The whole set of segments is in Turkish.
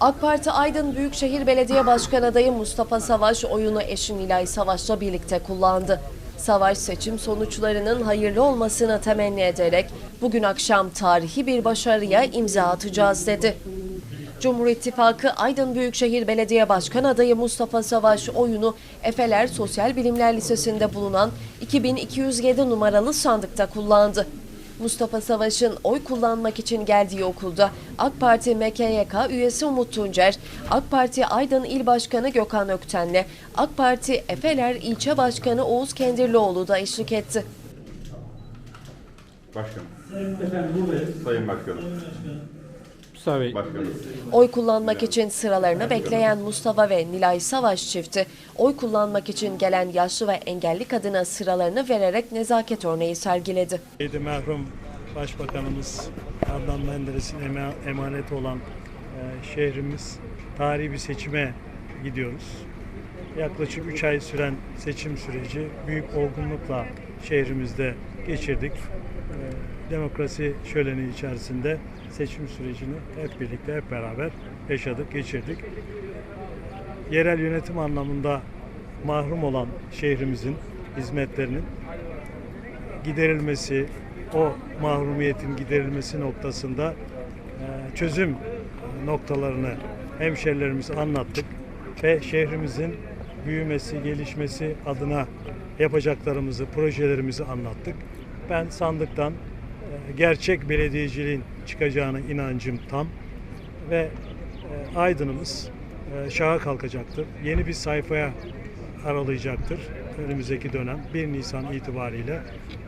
AK Parti Aydın Büyükşehir Belediye Başkanı adayı Mustafa Savaş oyunu eşi Nilay Savaş'la birlikte kullandı. Savaş seçim sonuçlarının hayırlı olmasını temenni ederek bugün akşam tarihi bir başarıya imza atacağız dedi. Cumhur İttifakı Aydın Büyükşehir Belediye Başkan adayı Mustafa Savaş oyunu Efeler Sosyal Bilimler Lisesi'nde bulunan 2207 numaralı sandıkta kullandı. Mustafa Savaş'ın oy kullanmak için geldiği okulda AK Parti MKYK üyesi Umut Tuncer, AK Parti Aydın İl Başkanı Gökhan Ökten'le AK Parti Efeler İlçe Başkanı Oğuz Kendirlioğlu da eşlik etti. Başkanım. Efendim buradayız. Sayın Başkanım. Mustafa Bey. Oy kullanmak için sıralarını bekleyen Mustafa ve Nilay Savaş çifti, oy kullanmak için gelen yaşlı ve engelli kadına sıralarını vererek nezaket örneği sergiledi. Neydi merhum Başbakanımız Adnan Menderes'in ema- emaneti olan e, şehrimiz tarihi bir seçime gidiyoruz. Yaklaşık 3 ay süren seçim süreci büyük olgunlukla şehrimizde geçirdik. Demokrasi şöleni içerisinde seçim sürecini hep birlikte, hep beraber yaşadık, geçirdik. Yerel yönetim anlamında mahrum olan şehrimizin hizmetlerinin giderilmesi, o mahrumiyetin giderilmesi noktasında e, çözüm noktalarını hemşerilerimize anlattık ve şehrimizin büyümesi, gelişmesi adına yapacaklarımızı, projelerimizi anlattık. Ben sandıktan gerçek belediyeciliğin çıkacağına inancım tam ve e, Aydın'ımız e, şaha kalkacaktır. Yeni bir sayfaya aralayacaktır önümüzdeki dönem. 1 Nisan itibariyle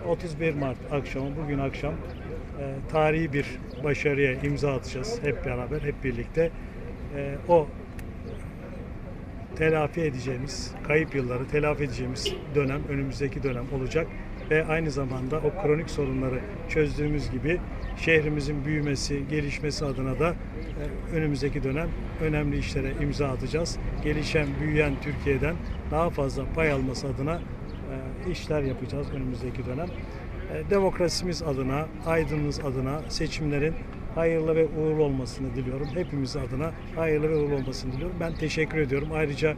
31 Mart akşamı bugün akşam e, tarihi bir başarıya imza atacağız hep beraber hep birlikte. E, o telafi edeceğimiz kayıp yılları telafi edeceğimiz dönem önümüzdeki dönem olacak ve aynı zamanda o kronik sorunları çözdüğümüz gibi şehrimizin büyümesi, gelişmesi adına da e, önümüzdeki dönem önemli işlere imza atacağız. Gelişen, büyüyen Türkiye'den daha fazla pay alması adına e, işler yapacağız önümüzdeki dönem. E, Demokrasimiz adına, Aydın'ımız adına seçimlerin hayırlı ve uğurlu olmasını diliyorum. Hepimiz adına hayırlı ve uğurlu olmasını diliyorum. Ben teşekkür ediyorum. Ayrıca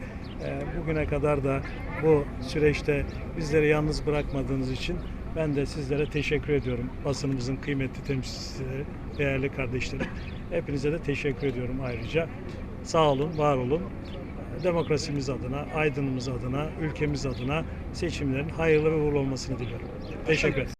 e, bugüne kadar da bu süreçte bizleri yalnız bırakmadığınız için ben de sizlere teşekkür ediyorum. Basınımızın kıymetli temsilcileri, değerli kardeşlerim. Hepinize de teşekkür ediyorum ayrıca. Sağ olun, var olun. Demokrasimiz adına, Aydın'ımız adına, ülkemiz adına seçimlerin hayırlı ve uğurlu olmasını diliyorum. Teşekkür ederim.